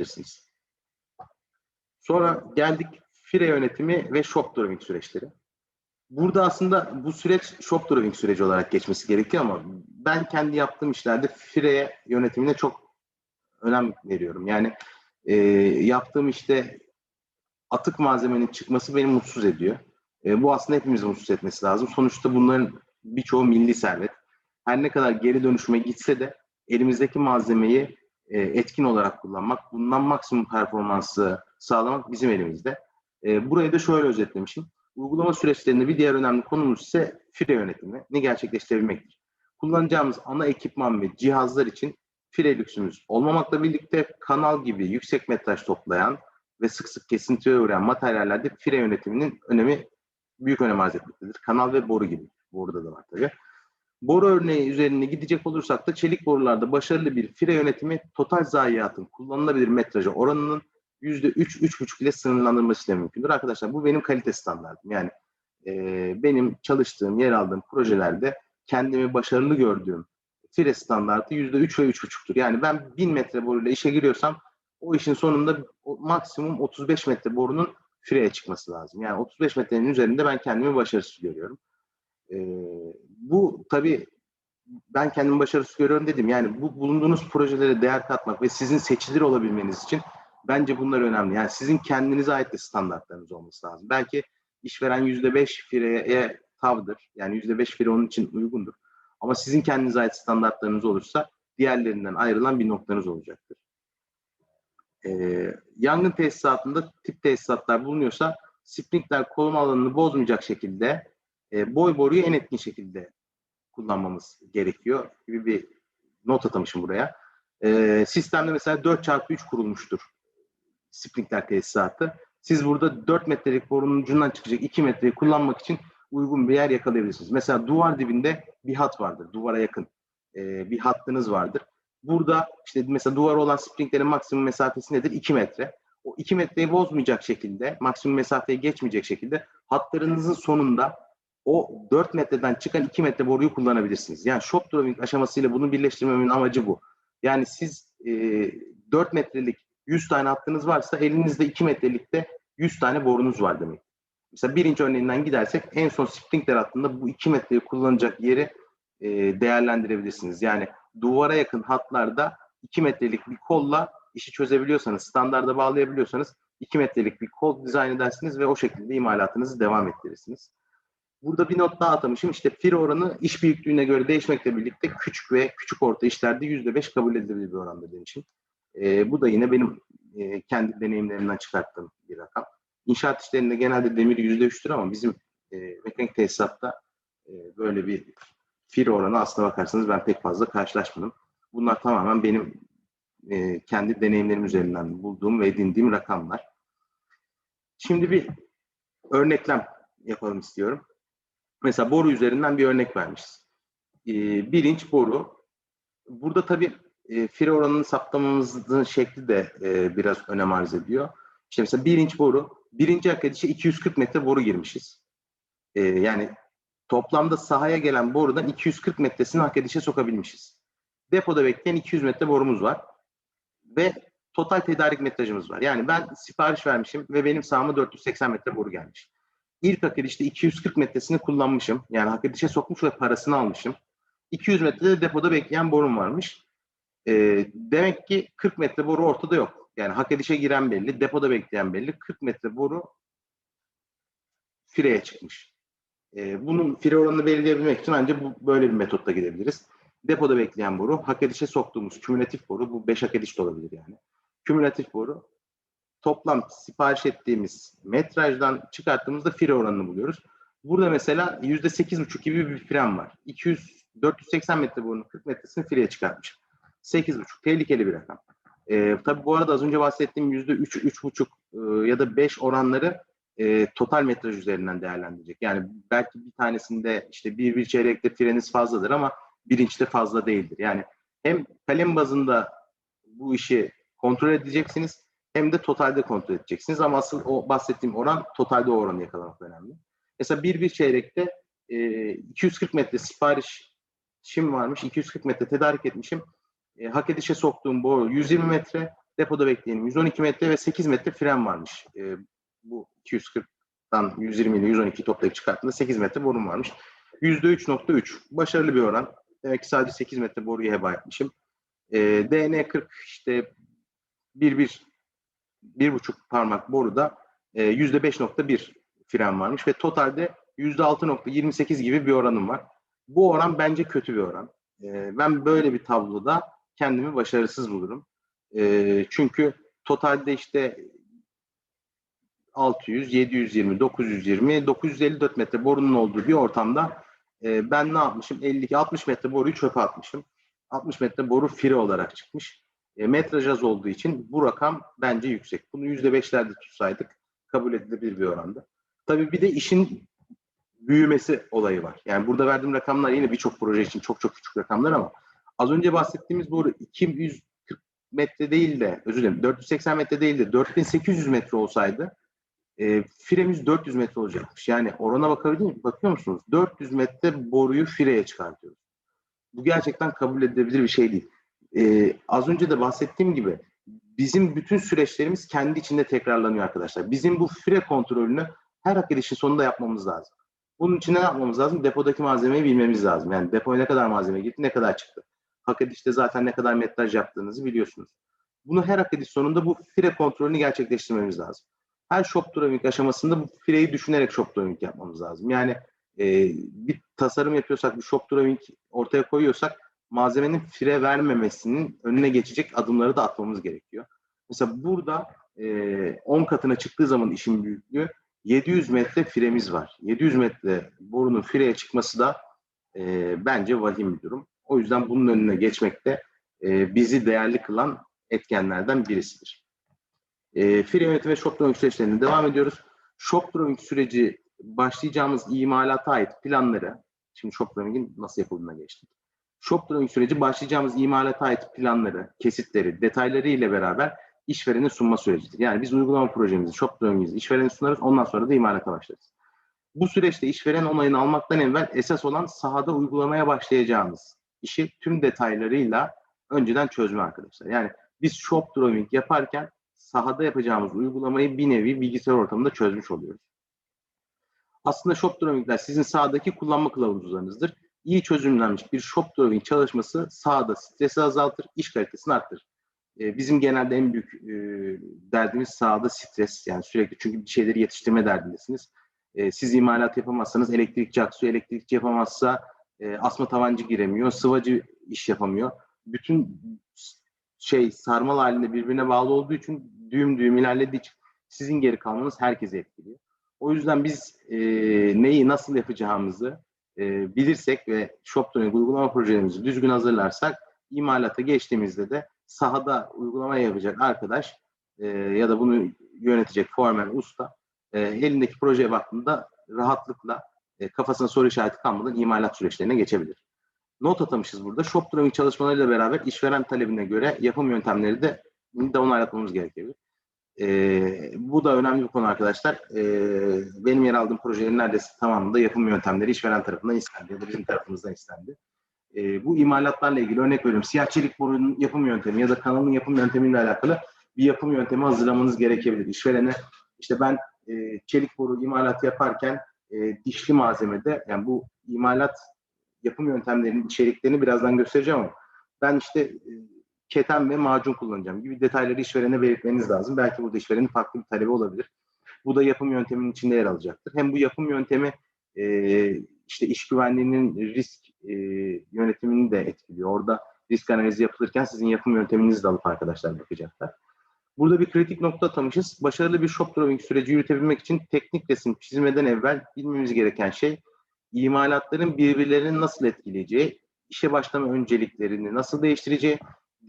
gerçekleştirirsiniz. Sonra geldik fire yönetimi ve shop drawing süreçleri. Burada aslında bu süreç shop drawing süreci olarak geçmesi gerekiyor ama ben kendi yaptığım işlerde fire yönetimine çok önem veriyorum. Yani e, yaptığım işte atık malzemenin çıkması beni mutsuz ediyor. E, bu aslında hepimizi mutsuz etmesi lazım. Sonuçta bunların birçoğu milli servet. Her ne kadar geri dönüşüme gitse de elimizdeki malzemeyi e, etkin olarak kullanmak, bundan maksimum performansı sağlamak bizim elimizde. E, burayı da şöyle özetlemişim. Uygulama süreçlerinde bir diğer önemli konumuz ise fire yönetimini gerçekleştirebilmektir. Kullanacağımız ana ekipman ve cihazlar için fire lüksümüz olmamakla birlikte kanal gibi yüksek metraj toplayan ve sık sık kesintiye uğrayan materyallerde fire yönetiminin önemi büyük önem arz etmektedir. Kanal ve boru gibi. Boruda da var tabii. Boru örneği üzerine gidecek olursak da çelik borularda başarılı bir fire yönetimi total zayiatın kullanılabilir metraja oranının %3-3,5 ile sınırlandırılması ile mümkündür. Arkadaşlar bu benim kalite standartım. Yani e, benim çalıştığım, yer aldığım projelerde kendimi başarılı gördüğüm fire standartı %3 ve 3,5'tur. Yani ben 1000 metre boruyla işe giriyorsam o işin sonunda maksimum 35 metre borunun fireye çıkması lazım. Yani 35 metrenin üzerinde ben kendimi başarısız görüyorum. Ee, bu tabii ben kendimi başarısız görüyorum dedim. Yani bu bulunduğunuz projelere değer katmak ve sizin seçilir olabilmeniz için bence bunlar önemli. Yani sizin kendinize ait de standartlarınız olması lazım. Belki işveren %5 fireye tavdır. Yani %5 fire onun için uygundur. Ama sizin kendinize ait standartlarınız olursa diğerlerinden ayrılan bir noktanız olacaktır. Ee, yangın tesisatında tip tesisatlar bulunuyorsa sprinkler koruma alanını bozmayacak şekilde e, boy boruyu en etkin şekilde kullanmamız gerekiyor gibi bir not atamışım buraya. E, sistemde mesela 4x3 kurulmuştur sprinkler tesisatı. Siz burada 4 metrelik borunun ucundan çıkacak 2 metreyi kullanmak için uygun bir yer yakalayabilirsiniz. Mesela duvar dibinde bir hat vardır, duvara yakın e, bir hattınız vardır. Burada işte mesela duvar olan sprinklerin maksimum mesafesi nedir? 2 metre. O 2 metreyi bozmayacak şekilde, maksimum mesafeyi geçmeyecek şekilde hatlarınızın sonunda o 4 metreden çıkan 2 metre boruyu kullanabilirsiniz. Yani shop drawing aşamasıyla bunu birleştirmemin amacı bu. Yani siz e, 4 metrelik 100 tane hattınız varsa elinizde 2 metrelikte 100 tane borunuz var demek. Mesela birinci örneğinden gidersek en son sprinkler hattında bu 2 metreyi kullanacak yeri e, değerlendirebilirsiniz. Yani duvara yakın hatlarda 2 metrelik bir kolla işi çözebiliyorsanız, standarda bağlayabiliyorsanız 2 metrelik bir kol dizayn edersiniz ve o şekilde imalatınızı devam ettirirsiniz. Burada bir not daha atamışım. İşte fir oranı iş büyüklüğüne göre değişmekle birlikte küçük ve küçük orta işlerde %5 kabul edilebilir bir oranda demişim. E, bu da yine benim e, kendi deneyimlerimden çıkarttığım bir rakam. İnşaat işlerinde genelde demir %3'tür ama bizim e, mekanik tesisatta e, böyle bir fir oranı aslına bakarsanız ben pek fazla karşılaşmadım. Bunlar tamamen benim e, kendi deneyimlerim üzerinden bulduğum ve edindiğim rakamlar. Şimdi bir örneklem yapalım istiyorum. Mesela boru üzerinden bir örnek vermişiz. E, bir inç boru. Burada tabii e, fire oranını saptamamızın şekli de e, biraz önem arz ediyor. İşte mesela bir inç boru, birinci hak edişe 240 metre boru girmişiz. E, yani toplamda sahaya gelen borudan 240 metresini hak edişe sokabilmişiz. Depoda bekleyen 200 metre borumuz var. Ve total tedarik metrajımız var. Yani ben sipariş vermişim ve benim sahama 480 metre boru gelmiş. İlk hak edişte 240 metresini kullanmışım. Yani hak edişe sokmuş ve parasını almışım. 200 metrede depoda bekleyen borum varmış. E, demek ki 40 metre boru ortada yok. Yani hak edişe giren belli, depoda bekleyen belli. 40 metre boru fireye çıkmış. E, bunun fire oranını belirleyebilmek için ancak bu, böyle bir metotla gidebiliriz. Depoda bekleyen boru, hak edişe soktuğumuz kümülatif boru, bu 5 hak ediş de olabilir yani. Kümülatif boru, toplam sipariş ettiğimiz metrajdan çıkarttığımızda fire oranını buluyoruz. Burada mesela %8,5 gibi bir firem var. 200 480 metre borunun 40 metresini fireye çıkartmış. 8,5 tehlikeli bir rakam. Ee, tabii bu arada az önce bahsettiğim %3, 3,5 e, ya da 5 oranları e, total metraj üzerinden değerlendirecek. Yani belki bir tanesinde işte bir, bir çeyrekte fireniz fazladır ama bir inçte fazla değildir. Yani hem kalem bazında bu işi kontrol edeceksiniz hem de totalde kontrol edeceksiniz. Ama asıl o bahsettiğim oran totalde o oranı yakalamak önemli. Mesela bir bir çeyrekte e, 240 metre sipariş Şimdi varmış 240 metre tedarik etmişim. E, hak edişe soktuğum boru 120 metre, Depoda bekleyenim 112 metre ve 8 metre fren varmış. E, bu 240'dan 120 ile 112 toplayıp çıkarttığında 8 metre borun varmış. %3.3 başarılı bir oran. Demek ki sadece 8 metre boruyu heba etmişim. E, DN40 işte 1-1 bir buçuk parmak boruda e, %5.1 fren varmış ve totalde %6.28 gibi bir oranım var. Bu oran bence kötü bir oran. E, ben böyle bir tabloda kendimi başarısız bulurum. E, çünkü totalde işte 600, 720, 920, 954 metre borunun olduğu bir ortamda ben ne yapmışım? 52, 60 metre boruyu çöpe atmışım. 60 metre boru fire olarak çıkmış. E, metraj az olduğu için bu rakam bence yüksek. Bunu %5'lerde tutsaydık kabul edilebilir bir oranda. Tabii bir de işin büyümesi olayı var. Yani burada verdiğim rakamlar yine birçok proje için çok çok küçük rakamlar ama az önce bahsettiğimiz boru 240 metre değil de özür dilerim 480 metre değil de 4800 metre olsaydı e, firemiz 400 metre olacakmış. Yani orana bakabilir mi? Bakıyor musunuz? 400 metre boruyu fireye çıkartıyoruz. Bu gerçekten kabul edilebilir bir şey değil. E, az önce de bahsettiğim gibi bizim bütün süreçlerimiz kendi içinde tekrarlanıyor arkadaşlar. Bizim bu fire kontrolünü her hak edişin sonunda yapmamız lazım. Bunun için ne yapmamız lazım? Depodaki malzemeyi bilmemiz lazım. Yani depoya ne kadar malzeme gitti, ne kadar çıktı. Hak edişte zaten ne kadar metraj yaptığınızı biliyorsunuz. Bunu her hak ediş sonunda bu fire kontrolünü gerçekleştirmemiz lazım. Her shop drawing aşamasında bu fireyi düşünerek shop drawing yapmamız lazım. Yani e, bir tasarım yapıyorsak, bir shop drawing ortaya koyuyorsak malzemenin fire vermemesinin önüne geçecek adımları da atmamız gerekiyor. Mesela burada e, 10 katına çıktığı zaman işin büyüklüğü 700 metre firemiz var. 700 metre borunun fireye çıkması da e, bence vahim bir durum. O yüzden bunun önüne geçmek de e, bizi değerli kılan etkenlerden birisidir. E, fire yönetimi ve shop drawing süreçlerine devam ediyoruz. Shop drawing süreci başlayacağımız imalata ait planları, şimdi shop drawing'in nasıl yapıldığına geçtik. Shop drawing süreci başlayacağımız imalata ait planları, kesitleri, detayları ile beraber işverene sunma sürecidir. Yani biz uygulama projemizi, shop drawing'imizi işverene sunarız. Ondan sonra da imalata başlarız. Bu süreçte işveren onayını almaktan evvel esas olan sahada uygulamaya başlayacağımız işi tüm detaylarıyla önceden çözme arkadaşlar. Yani biz shop drawing yaparken sahada yapacağımız uygulamayı bir nevi bilgisayar ortamında çözmüş oluyoruz. Aslında shop drawing'ler sizin sahadaki kullanma kılavuzlarınızdır. İyi çözümlenmiş bir shop drawing çalışması sahada stresi azaltır, iş kalitesini arttırır. Ee, bizim genelde en büyük e, derdimiz sahada stres. Yani sürekli çünkü bir şeyleri yetiştirme derdindesiniz. E, siz imalat yapamazsanız elektrikçi aksu, elektrikçi yapamazsa e, asma tavancı giremiyor, sıvacı iş yapamıyor. Bütün şey sarmal halinde birbirine bağlı olduğu için düğüm düğüm ilerlediği için sizin geri kalmanız herkese etkiliyor. O yüzden biz e, neyi nasıl yapacağımızı e, bilirsek ve ShopDoing uygulama projelerimizi düzgün hazırlarsak imalata geçtiğimizde de sahada uygulama yapacak arkadaş e, ya da bunu yönetecek foreman, usta e, elindeki projeye baktığında rahatlıkla e, kafasına soru işareti kalmadan imalat süreçlerine geçebilir. Not atamışız burada. Shop drawing çalışmalarıyla beraber işveren talebine göre yapım yöntemleri de onaylatmamız gerekebilir. E, bu da önemli bir konu arkadaşlar. E, benim yer aldığım projelerin neredeyse tamamında yapım yöntemleri işveren tarafından istendi ya da bizim tarafımızdan istendi. E, bu imalatlarla ilgili örnek veriyorum. Siyah çelik borunun yapım yöntemi ya da kanalın yapım yöntemiyle alakalı bir yapım yöntemi hazırlamanız gerekebilir. İşverene işte ben e, çelik boru imalat yaparken e, dişli malzemede yani bu imalat yapım yöntemlerinin içeriklerini birazdan göstereceğim ama ben işte e, keten ve macun kullanacağım gibi detayları işverene belirtmeniz lazım. Belki burada işverenin farklı bir talebi olabilir. Bu da yapım yönteminin içinde yer alacaktır. Hem bu yapım yöntemi e, işte iş güvenliğinin risk e, yönetimini de etkiliyor. Orada risk analizi yapılırken sizin yapım yönteminizi de alıp arkadaşlar bakacaklar. Burada bir kritik nokta atamışız. Başarılı bir shop drawing süreci yürütebilmek için teknik resim çizmeden evvel bilmemiz gereken şey imalatların birbirlerini nasıl etkileyeceği, işe başlama önceliklerini nasıl değiştireceği,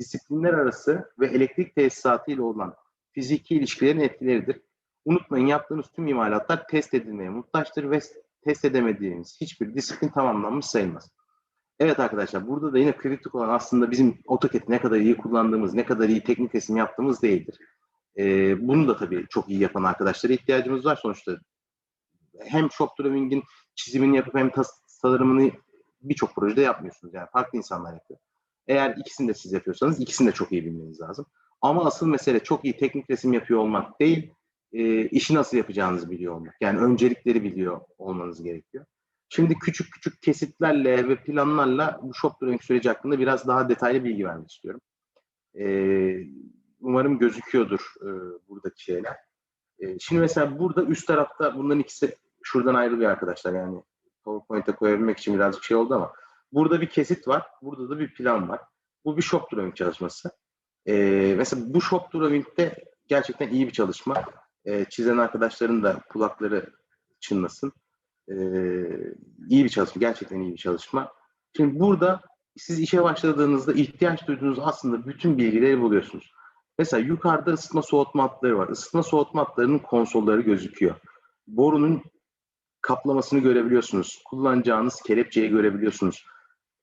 disiplinler arası ve elektrik tesisatı ile olan fiziki ilişkilerin etkileridir. Unutmayın yaptığınız tüm imalatlar test edilmeye muhtaçtır ve test edemediğiniz hiçbir disiplin tamamlanmış sayılmaz. Evet arkadaşlar burada da yine kritik olan aslında bizim AutoCAD'i ne kadar iyi kullandığımız, ne kadar iyi teknik resim yaptığımız değildir. Ee, bunu da tabii çok iyi yapan arkadaşlara ihtiyacımız var sonuçta. Hem shop drawing'in çizimini yapıp hem tasarımını birçok projede yapmıyorsunuz. Yani farklı insanlar yapıyor. Eğer ikisini de siz yapıyorsanız ikisini de çok iyi bilmeniz lazım. Ama asıl mesele çok iyi teknik resim yapıyor olmak değil, e, işi nasıl yapacağınızı biliyor olmak. Yani öncelikleri biliyor olmanız gerekiyor. Şimdi küçük küçük kesitlerle ve planlarla bu shop drawing süreci hakkında biraz daha detaylı bilgi vermek istiyorum. E, umarım gözüküyordur e, buradaki şeyler. E, şimdi mesela burada üst tarafta bunların ikisi şuradan ayrılıyor arkadaşlar. Yani PowerPoint'e koyabilmek için birazcık şey oldu ama burada bir kesit var. Burada da bir plan var. Bu bir shop drawing çalışması. Ee, mesela bu shop drawing'de gerçekten iyi bir çalışma. Ee, çizen arkadaşların da kulakları çınlasın. Ee, iyi bir çalışma. Gerçekten iyi bir çalışma. Şimdi burada siz işe başladığınızda ihtiyaç duyduğunuz aslında bütün bilgileri buluyorsunuz. Mesela yukarıda ısıtma soğutma hatları var. Isıtma soğutma hatlarının konsolları gözüküyor. Borunun kaplamasını görebiliyorsunuz. Kullanacağınız kelepçeyi görebiliyorsunuz.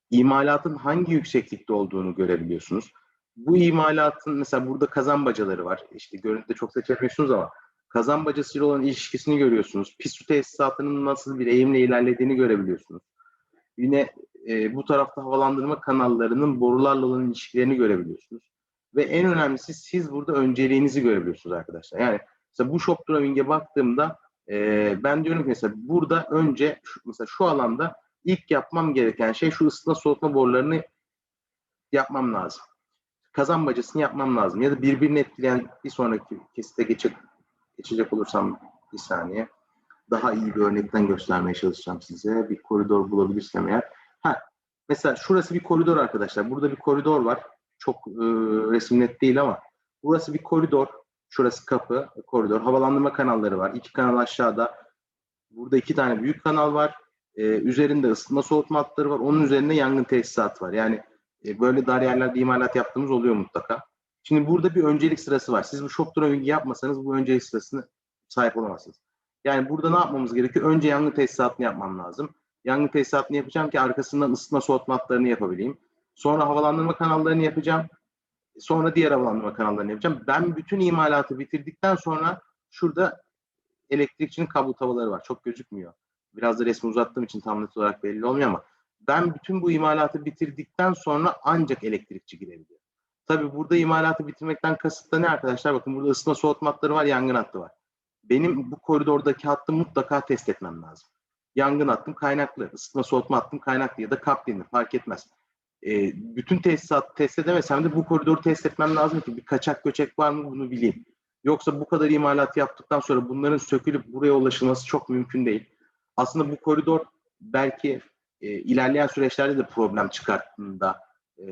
İmalatın hangi yükseklikte olduğunu görebiliyorsunuz. Bu imalatın mesela burada kazan bacaları var. İşte görüntüde çok seçemiyorsunuz ama kazan bacasıyla olan ilişkisini görüyorsunuz. Pis su tesisatının nasıl bir eğimle ilerlediğini görebiliyorsunuz. Yine e, bu tarafta havalandırma kanallarının borularla olan ilişkilerini görebiliyorsunuz. Ve en önemlisi siz burada önceliğinizi görebiliyorsunuz arkadaşlar. Yani mesela bu shop drawing'e baktığımda e, ben diyorum ki mesela burada önce şu, mesela şu alanda ilk yapmam gereken şey şu ısıtma soğutma borularını yapmam lazım. Kazan bacasını yapmam lazım. Ya da birbirini etkileyen bir sonraki kesite geçecek, geçecek olursam bir saniye. Daha iyi bir örnekten göstermeye çalışacağım size. Bir koridor bulabilirsem eğer. Ha, mesela şurası bir koridor arkadaşlar. Burada bir koridor var. Çok e, resim net değil ama burası bir koridor. Şurası kapı, koridor. Havalandırma kanalları var. İki kanal aşağıda. Burada iki tane büyük kanal var. Ee, üzerinde ısıtma soğutma hatları var. Onun üzerinde yangın tesisatı var. Yani e, böyle dar yerlerde imalat yaptığımız oluyor mutlaka. Şimdi burada bir öncelik sırası var. Siz bu shop drawing yapmasanız bu öncelik sırasını sahip olamazsınız. Yani burada ne yapmamız gerekiyor? Önce yangın tesisatını yapmam lazım. Yangın tesisatını yapacağım ki arkasından ısıtma soğutma hatlarını yapabileyim. Sonra havalandırma kanallarını yapacağım. Sonra diğer havalandırma kanallarını yapacağım. Ben bütün imalatı bitirdikten sonra şurada elektrikçinin kablo tavaları var. Çok gözükmüyor. Biraz da resmi uzattığım için tam net olarak belli olmuyor ama ben bütün bu imalatı bitirdikten sonra ancak elektrikçi girebiliyor. Tabii burada imalatı bitirmekten kasıt da ne arkadaşlar? Bakın burada ısıtma soğutma hatları var, yangın hattı var. Benim bu koridordaki hattı mutlaka test etmem lazım. Yangın hattım kaynaklı, ısıtma soğutma hattım kaynaklı ya da kaplinli fark etmez. E, bütün tesisatı test edemesem de bu koridoru test etmem lazım ki bir kaçak göçek var mı bunu bileyim. Yoksa bu kadar imalat yaptıktan sonra bunların sökülüp buraya ulaşılması çok mümkün değil. Aslında bu koridor belki e, ilerleyen süreçlerde de problem çıkarttığında e,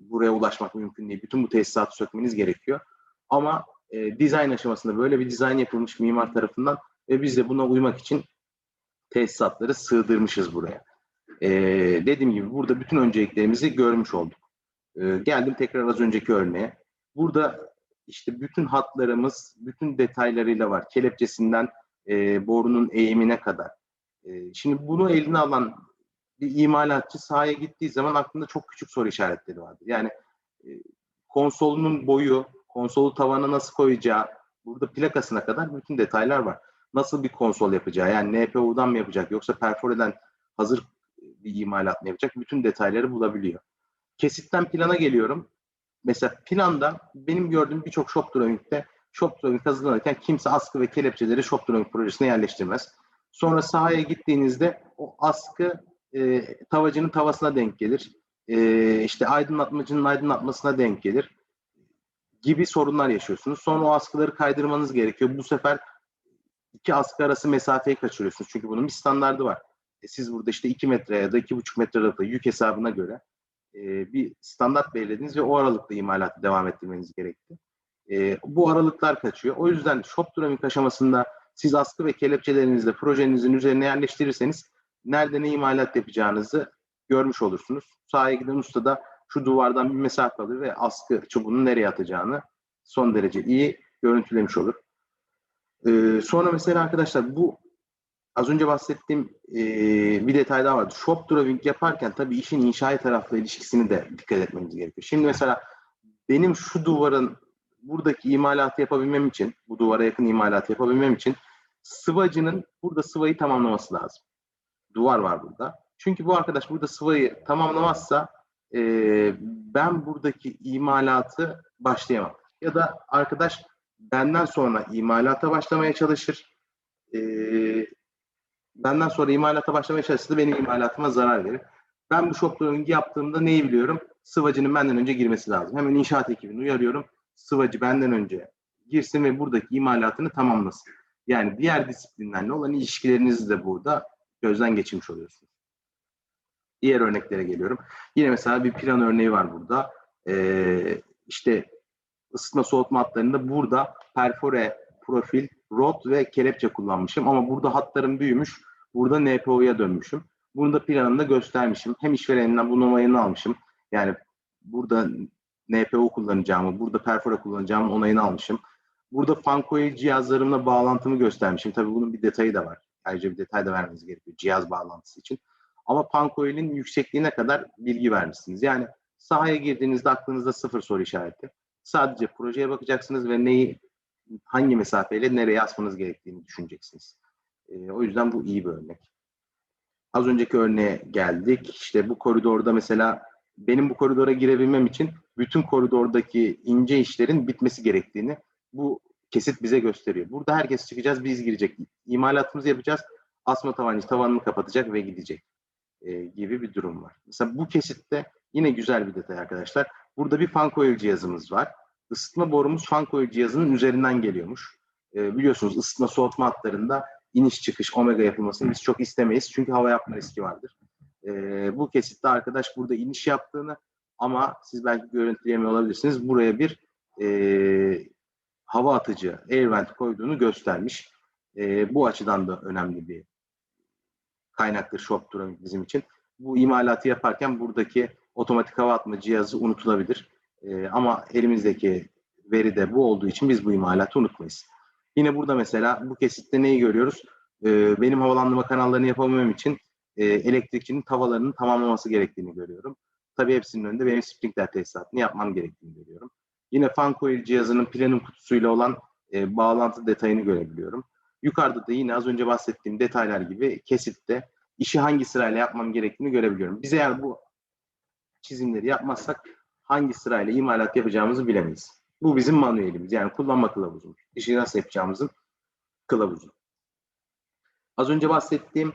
buraya ulaşmak mümkün değil. Bütün bu tesisatı sökmeniz gerekiyor. Ama e, dizayn aşamasında böyle bir dizayn yapılmış mimar tarafından ve biz de buna uymak için tesisatları sığdırmışız buraya. E, dediğim gibi burada bütün önceliklerimizi görmüş olduk. E, geldim tekrar az önceki örneğe. Burada işte bütün hatlarımız bütün detaylarıyla var. Kelepçesinden e, borunun eğimine kadar. E, şimdi bunu eline alan bir imalatçı sahaya gittiği zaman aklında çok küçük soru işaretleri vardır. Yani e, konsolunun boyu, konsolu tavana nasıl koyacağı, burada plakasına kadar bütün detaylar var. Nasıl bir konsol yapacağı, yani NPU'dan mı yapacak yoksa perforeden hazır bir imalat mı yapacak, bütün detayları bulabiliyor. Kesitten plana geliyorum. Mesela planda benim gördüğüm birçok shop drawing'de shop drawing hazırlanırken kimse askı ve kelepçeleri shop drawing projesine yerleştirmez. Sonra sahaya gittiğinizde o askı e, tavacının tavasına denk gelir. E, işte aydınlatmacının aydınlatmasına denk gelir gibi sorunlar yaşıyorsunuz. Sonra o askıları kaydırmanız gerekiyor. Bu sefer iki askı arası mesafeyi kaçırıyorsunuz. Çünkü bunun bir standardı var. E, siz burada işte 2 metre ya da 2,5 metre arasında yük hesabına göre e, bir standart belirlediniz ve o aralıkta imalatı devam ettirmeniz gerekti. E, bu aralıklar kaçıyor. O yüzden shop drawing aşamasında siz askı ve kelepçelerinizle projenizin üzerine yerleştirirseniz nerede ne imalat yapacağınızı görmüş olursunuz. Sahaya giden usta da şu duvardan bir mesafe alır ve askı çubuğunu nereye atacağını son derece iyi görüntülemiş olur. Ee, sonra mesela arkadaşlar bu az önce bahsettiğim e, bir detay daha vardı. Shop drawing yaparken tabii işin inşaat tarafla ilişkisini de dikkat etmemiz gerekiyor. Şimdi mesela benim şu duvarın buradaki imalatı yapabilmem için, bu duvara yakın imalatı yapabilmem için sıvacının burada sıvayı tamamlaması lazım. Duvar var burada. Çünkü bu arkadaş burada sıvayı tamamlamazsa e, ben buradaki imalatı başlayamam. Ya da arkadaş benden sonra imalata başlamaya çalışır. Ee, benden sonra imalata başlamaya çalışırsa benim imalatıma zarar verir. Ben bu drawing'i yaptığımda neyi biliyorum? Sıvacının benden önce girmesi lazım. Hemen inşaat ekibini uyarıyorum. Sıvacı benden önce girsin ve buradaki imalatını tamamlasın. Yani diğer disiplinlerle olan ilişkilerinizi de burada gözden geçirmiş oluyorsunuz. Diğer örneklere geliyorum. Yine mesela bir plan örneği var burada. Ee, işte ısıtma soğutma hatlarında burada perfore, profil, rot ve kelepçe kullanmışım. Ama burada hatlarım büyümüş. Burada NPO'ya dönmüşüm. Bunu da planımda göstermişim. Hem işvereninden bunun almışım. Yani burada NPO kullanacağımı, burada perfora kullanacağımın onayını almışım. Burada fancoil cihazlarımla bağlantımı göstermişim. Tabii bunun bir detayı da var. Ayrıca bir detay da vermeniz gerekiyor cihaz bağlantısı için. Ama pancoil'in yüksekliğine kadar bilgi vermişsiniz. Yani sahaya girdiğinizde aklınızda sıfır soru işareti. Sadece projeye bakacaksınız ve neyi hangi mesafeyle nereye asmanız gerektiğini düşüneceksiniz. Ee, o yüzden bu iyi bir örnek. Az önceki örneğe geldik. İşte bu koridorda mesela benim bu koridora girebilmem için bütün koridordaki ince işlerin bitmesi gerektiğini bu kesit bize gösteriyor. Burada herkes çıkacağız, biz girecek. İmalatımızı yapacağız. Asma tabancı tavanını kapatacak ve gidecek e, gibi bir durum var. Mesela bu kesitte yine güzel bir detay arkadaşlar. Burada bir fan coil cihazımız var. Isıtma borumuz fan coil cihazının üzerinden geliyormuş. E, biliyorsunuz ısıtma soğutma hatlarında iniş çıkış omega yapılmasını biz çok istemeyiz. Çünkü hava yapma riski vardır. E, bu kesitte arkadaş burada iniş yaptığını ama siz belki görüntüleyemiyor olabilirsiniz. Buraya bir e, hava atıcı air vent koyduğunu göstermiş. E, bu açıdan da önemli bir kaynaktır shop drawing bizim için. Bu imalatı yaparken buradaki otomatik hava atma cihazı unutulabilir. E, ama elimizdeki veri de bu olduğu için biz bu imalatı unutmayız. Yine burada mesela bu kesitte neyi görüyoruz? E, benim havalandırma kanallarını yapamam için e, elektrikçinin tavalarının tamamlaması gerektiğini görüyorum. Tabii hepsinin önünde benim sprinkler tesisatını yapmam gerektiğini görüyorum. Yine fan coil cihazının planın kutusuyla olan e, bağlantı detayını görebiliyorum. Yukarıda da yine az önce bahsettiğim detaylar gibi kesitte işi hangi sırayla yapmam gerektiğini görebiliyorum. Biz eğer bu çizimleri yapmazsak hangi sırayla imalat yapacağımızı bilemeyiz. Bu bizim manuelimiz yani kullanma kılavuzumuz. İşi nasıl yapacağımızın kılavuzu. Az önce bahsettiğim